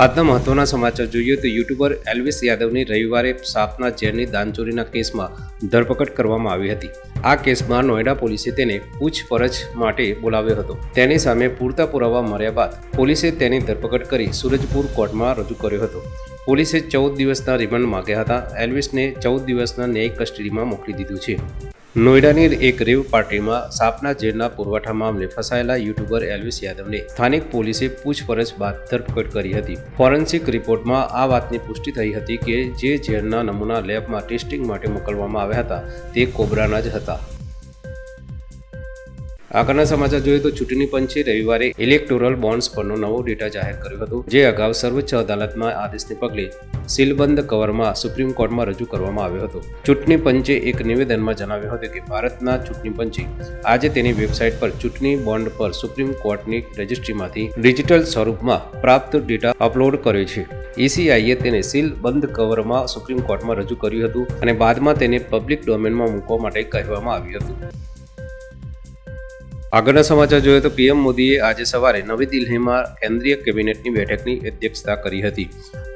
આજના મહત્વના સમાચાર જોઈએ તો યુટ્યુબર એલ્વિસ યાદવની રવિવારે સાપના ઝેરની દાનચોરીના કેસમાં ધરપકડ કરવામાં આવી હતી. આ કેસમાં નોઈડા પોલીસે તેને પૂછપરછ માટે બોલાવ્યો હતો. તેની સામે પૂરતા પુરાવા મળ્યા બાદ પોલીસે તેની ધરપકડ કરી સુરજપુર કોર્ટમાં રજૂ કર્યો હતો. પોલીસે ચૌદ દિવસના રિમાન્ડ માંગ્યા હતા. એલ્વિસને ચૌદ દિવસના ન્યાયિક કસ્ટડીમાં મોકલી દીધું છે. નોઈડાની એક રેવ પાર્ટીમાં સાપના ઝેરના પુરવઠા મામલે ફસાયેલા યુટ્યુબર એલ્વિસ યાદવને સ્થાનિક પોલીસે પૂછપરછ બાદ ધરપકડ કરી હતી. ફોરેન્સિક રિપોર્ટમાં આ વાતની પુષ્ટિ થઈ હતી કે જે ઝેરના નમૂના લેબમાં ટેસ્ટિંગ માટે મોકલવામાં આવ્યા હતા, તે કોબ્રાના જ હતા. આગળના સમાચાર જોઈએ તો ચૂંટણી પંચે રવિવારે ઇલેક્ટોરલ બોન્ડ્સ પરનો નવો ડેટા જાહેર કર્યો હતો, જે અગાઉ સર્વોચ્ચ અદાલતના આદેશને પગલે સીલબંધ કવરમાં સુપ્રીમ કોર્ટમાં રજૂ કરવામાં આવ્યો હતો. ચૂંટણી પંચે એક નિવેદનમાં જણાવ્યું હતું કે ભારતના ચૂંટણી પંચે આજે તેની વેબસાઇટ પર ચૂંટણી બોન્ડ પર સુપ્રીમ કોર્ટની રજિસ્ટ્રીમાંથી ડિજિટલ સ્વરૂપમાં પ્રાપ્ત ડેટા અપલોડ કર્યો છે. ઈસીઆઈએ તેને સીલ બંધ કવરમાં સુપ્રીમ કોર્ટમાં રજૂ કર્યું હતું અને બાદમાં તેને પબ્લિક ડોમેનમાં મૂકવા માટે કહેવામાં આવ્યું હતું. આગળના સમાચાર જોઈએ તો પીએમ મોદીએ આજે સવારે નવી દિલ્હીમાં કેન્દ્રીય કેબિનેટની બેઠકની અધ્યક્ષતા કરી હતી.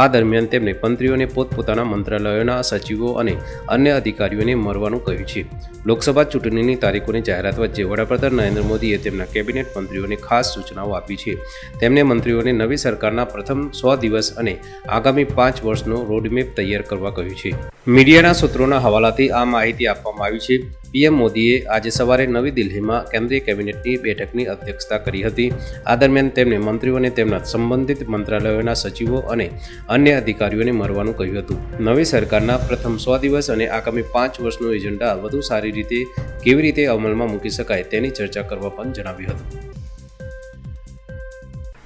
આ દરમિયાન તેમણે મંત્રીઓને પોતપોતાના મંત્રાલયોના સચિવો અને અન્ય અધિકારીઓને મળવાનું કહ્યું છે. લોકસભા ચૂંટણીની તારીખોની જાહેરાત વચ્ચે વડાપ્રધાન નરેન્દ્ર મોદીએ તેમના કેબિનેટ મંત્રીઓને ખાસ સૂચનાઓ આપી છે. તેમણે મંત્રીઓને નવી સરકારના પ્રથમ સો દિવસ અને આગામી પાંચ વર્ષનો રોડમેપ તૈયાર કરવા કહ્યું છે. મીડિયાના સૂત્રોના હવાલાથી આ માહિતી આપવામાં આવી છે. પીએમ મોદીએ આજે સવારે નવી દિલ્હીમાં કેન્દ્રીય કેબિનેટની બેઠકની અધ્યક્ષતા કરી હતી. આ દરમિયાન તેમણે મંત્રીઓને તેમના સંબંધિત મંત્રાલયોના સચિવો અને અન્ય અધિકારીઓને મળવાનું કહ્યું હતું. નવી સરકારના પ્રથમ સો દિવસ અને આગામી પાંચ વર્ષનો એજન્ડા વધુ સારી રીતે કેવી રીતે અમલમાં મૂકી શકાય તેની ચર્ચા કરવા પણ જણાવ્યું હતું.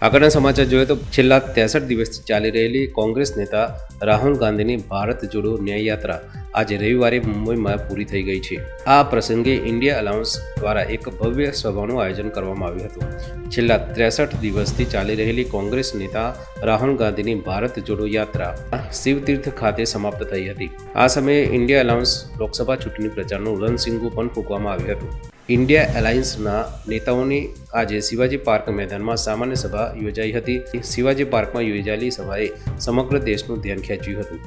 આગળના સમાચાર જોઈએ તો છેલ્લા ત્રેસઠ દિવસથી ચાલી રહેલી કોંગ્રેસ નેતા રાહુલ ગાંધીની ભારત જોડો ન્યાય યાત્રા આજે રવિવારે મુંબઈમાં પૂરી થઈ ગઈ છે. આ પ્રસંગે ઇન્ડિયા અલાઉન્સ દ્વારા એક ભવ્ય સભાનું આયોજન કરવામાં આવ્યું હતું. છેલ્લા ત્રેસઠ દિવસથી ચાલી રહેલી કોંગ્રેસ નેતા રાહુલ ગાંધીની ભારત જોડો યાત્રા શિવતીર્થ ખાતે સમાપ્ત થઈ હતી. આ સમયે ઇન્ડિયા અલાઉન્સ લોકસભા ચૂંટણી પ્રચારનું રણસિંગુ પણ ફૂંકવામાં આવ્યું હતું. ઇન્ડિયા એલાયન્સના નેતાઓની આજે શિવાજી પાર્ક મેદાનમાં સામાન્ય સભા યોજાઈ હતી. શિવાજી પાર્કમાં યોજાયેલી સભાએ સમગ્ર દેશનું ધ્યાન ખેંચ્યું હતું.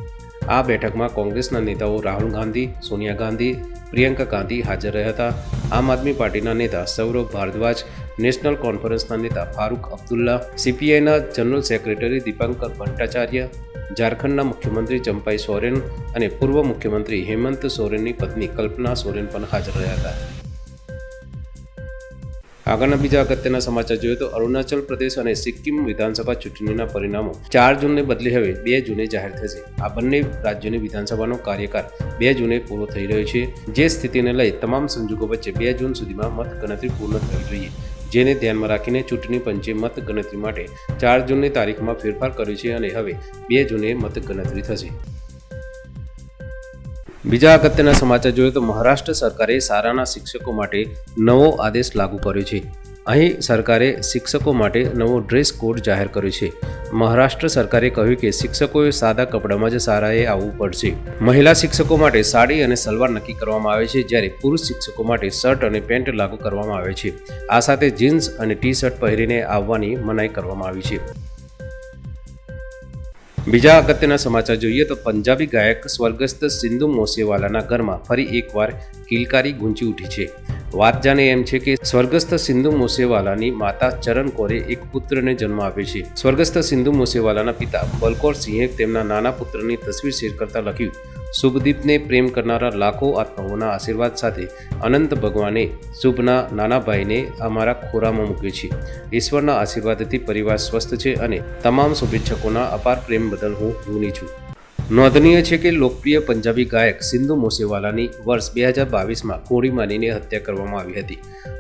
આ બેઠકમાં કોંગ્રેસના નેતાઓ રાહુલ ગાંધી, સોનિયા ગાંધી, પ્રિયંકા ગાંધી હાજર રહ્યા હતા. આમ આદમી પાર્ટીના નેતા સૌરભ ભારદ્વાજ, નેશનલ કોન્ફરન્સના નેતા ફારૂક અબ્દુલ્લા, સીપીઆઈના જનરલ સેક્રેટરી દીપાંકર ભટ્ટાચાર્ય, ઝારખંડના મુખ્યમંત્રી ચંપાઈ સોરેન અને પૂર્વ મુખ્યમંત્રી હેમંત સોરેનની પત્ની કલ્પના સોરેન પણ હાજર રહ્યા હતા. આગળના બીજા અગત્યના સમાચાર જોઈએ તો અરુણાચલ પ્રદેશ અને સિક્કિમ વિધાનસભા ચૂંટણીના પરિણામો ચાર જૂનને બદલે હવે બે જૂને જાહેર થશે. આ બંને રાજ્યોની વિધાનસભાનો કાર્યકાળ બે જૂને પૂરો થઈ રહ્યો છે. જે સ્થિતિને લઈ તમામ સંજોગો વચ્ચે બે જૂન સુધીમાં મતગણતરી પૂર્ણ થવી જોઈએ. જેને ધ્યાનમાં રાખીને ચૂંટણી પંચે મતગણતરી માટે ચાર જૂનની તારીખમાં ફેરફાર કર્યો છે અને હવે બે જૂને મતગણતરી થશે. બીજા અગત્યના સમાચાર જોઈએ તો મહારાષ્ટ્ર સરકારે શાળાના શિક્ષકો માટે નવો આદેશ લાગુ કર્યો છે. અહીં સરકારે શિક્ષકો માટે નવો ડ્રેસ કોડ જાહેર કર્યો છે. મહારાષ્ટ્ર સરકારે કહ્યું કે શિક્ષકોએ સાદા કપડામાં જ શાળાએ આવવું પડશે. મહિલા શિક્ષકો માટે સાડી અને સલવાર નક્કી કરવામાં આવે છે, જ્યારે પુરુષ શિક્ષકો માટે શર્ટ અને પેન્ટ લાગુ કરવામાં આવે છે. આ સાથે જીન્સ અને ટી શર્ટ પહેરીને આવવાની મનાઈ કરવામાં આવી છે. બીજા અગત્યના સમાચાર જોઈએ તો પંજાબી ગાયક સ્વર્ગસ્થ સિંધુ મોસેવાલાના ઘરમાં ફરી એકવાર કિલકારી ગુંજી ઉઠી છે. વાત જાણે એમ છે કે સ્વર્ગસ્થ સિંધુ મોસેવાલાની માતા ચરણ કૌરે એક પુત્રને જન્મ આપ્યો છે. સ્વર્ગસ્થ સિંધુ મોસેવાલાના પિતા બલકૌર સિંહે તેમના નાના પુત્રની તસવીર શેર કરતા લખ્યું શુભદીપને પ્રેમ કરનારા લાખો આત્માઓના આશીર્વાદ સાથે અનંત ભગવાને શુભના નાના ભાઈને અમારા ખોરામાં મૂક્યો છે. ઈશ્વરના આશીર્વાદથી પરિવાર સ્વસ્થ છે અને તમામ શુભેચ્છકોના અપાર પ્રેમ બદલ હું ઋણી છું. નોંધનીય છે કે લોકપ્રિય પંજાબી ગાયક સિંધુ મોસેવાલાની વર્ષ બે હજાર બાવીસમાં કોળી માનીને હત્યા કરવામાં આવી હતી.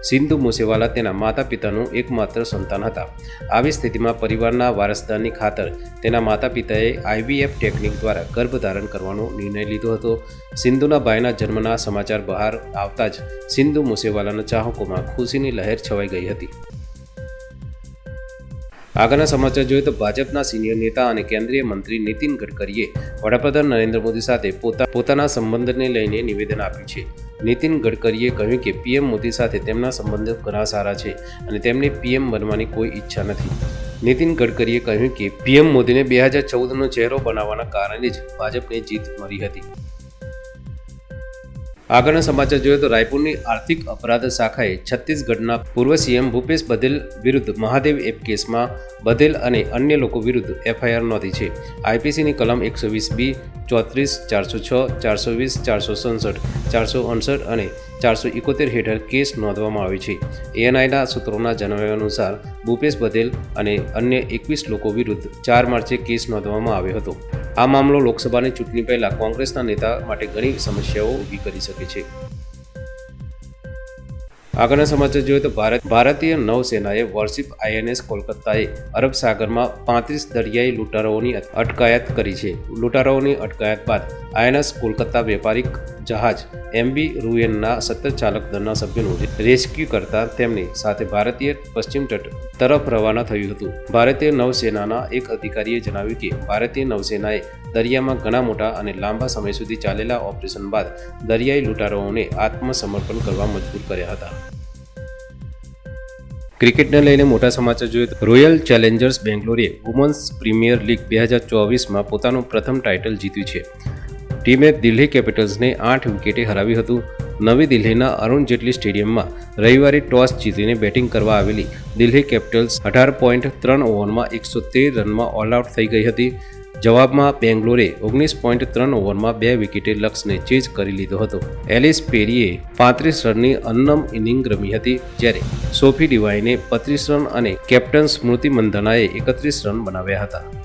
સિંધુ મોસેવાલા તેના માતા પિતાનું એકમાત્ર સંતાન હતા. આવી સ્થિતિમાં પરિવારના વારસદારની ખાતર તેના માતા પિતાએ આઈવીએફ ટેકનિક દ્વારા ગર્ભધારણ કરવાનો નિર્ણય લીધો હતો. સિંધુના ભાઈના જન્મના સમાચાર બહાર આવતા જ સિંધુ મોસેવાલાના ચાહકોમાં ખુશીની લહેર છવાઈ ગઈ હતી. આગળના સમાચાર જોઈએ તો ભાજપના સિનિયર નેતા અને કેન્દ્રીય મંત્રી નીતિન ગડકરીએ વડાપ્રધાન નરેન્દ્ર મોદી સાથે પોતા, પોતાના સંબંધને લઈને નિવેદન આપ્યું છે. નીતિન ગડકરીએ કહ્યું કે પીએમ મોદી સાથે તેમના સંબંધો ઘણા સારા છે અને તેમને પીએમ બનવાની કોઈ ઈચ્છા નથી. નીતિન ગડકરીએ કહ્યું કે પીએમ મોદીને બે હજાર ચૌદનો ચહેરો બનાવવાના કારણે જ ભાજપને જીત મળી હતી. આગળના સમાચાર જોઈએ તો રાયપુરની આર્થિક અપરાધ શાખાએ છત્તીસગઢના પૂર્વ સીએમ ભૂપેશ બધેલ વિરુદ્ધ મહાદેવ એપ કેસમાં બધેલ અને અન્ય લોકો વિરુદ્ધ એફઆઈઆર નોંધી છે. આઈપીસીની કલમ એકસો વીસ બી, ચોત્રીસ, ચારસો છ, ચારસો વીસ, ચારસો સડસઠ, ચારસો અડસઠ અને ચારસો એકોતેર હેઠળ કેસ નોંધવામાં આવે છે. એએનઆઈના સૂત્રોના જણાવ્યા અનુસાર ભૂપેશ બધેલ અને અન્ય એકવીસ લોકો વિરુદ્ધ ચાર માર્ચે કેસ નોંધવામાં આવ્યો હતો. આ મામલો લોકસભાની ચૂંટણી પહેલા કોંગ્રેસના નેતા માટે ઘણી સમસ્યાઓ ઊભી કરી શકે છે. આગળના સમાચાર જોઈએ તો ભારત, ભારતીય નૌસેનાએ વોરશિપ આઈએનએસ કોલકાતાએ અરબ સાગરમાં પાંત્રીસ દરિયાઈ લૂંટારાઓની અટકાયત કરી છે. લૂંટારાઓની અટકાયત બાદ આઈએનએસ કોલકાતા વેપારિક જહાજ એમબી રૂએનના સત્તર ચાલક દળના સભ્યોનું રેસ્ક્યુ કરતા તેમની સાથે ભારતીય પશ્ચિમ તટ તરફ રવાના થયું હતું. ભારતીય નૌસેનાના એક અધિકારીએ જણાવ્યું કે ભારતીય નૌસેનાએ દરિયામાં ઘણા મોટા અને લાંબા સમય સુધી ચાલેલા ઓપરેશન બાદ દરિયાઈ લૂંટારાઓને આત્મસમર્પણ કરવા મજબૂર કર્યા હતા. ક્રિકેટને લઈને મોટા સમાચાર જોઈએ તો રોયલ ચેલેન્જર્સ બેંગ્લોરે વુમન્સ પ્રીમિયર લીગ બે હજાર ચોવીસમાં પોતાનું પ્રથમ ટાઇટલ જીત્યું છે. ટીમે દિલ્હી કેપિટલ્સને આઠ વિકેટે હરાવ્યું હતું. નવી દિલ્હીના અરુણ જેટલી સ્ટેડિયમમાં રવિવારે ટોસ જીતીને બેટિંગ કરવા આવેલી દિલ્હી કેપિટલ્સ અઢાર પોઈન્ટ ત્રણ ઓવરમાં એકસો તેર રનમાં ઓલઆઉટ થઈ ગઈ હતી. જવાબમાં બેંગ્લોરે ઓગણીસ પોઈન્ટ ત્રણ ઓવરમાં બે વિકેટે લક્ષ્યને ચેઝ કરી લીધો હતો. એલિસ પેરીએ પાંત્રીસ રનની અન્નમ ઇનિંગ રમી હતી, જ્યારે સોફી ડિવાઈને પત્રીસ રન અને કેપ્ટન સ્મૃતિ મંધનાએ એકત્રીસ રન બનાવ્યા હતા.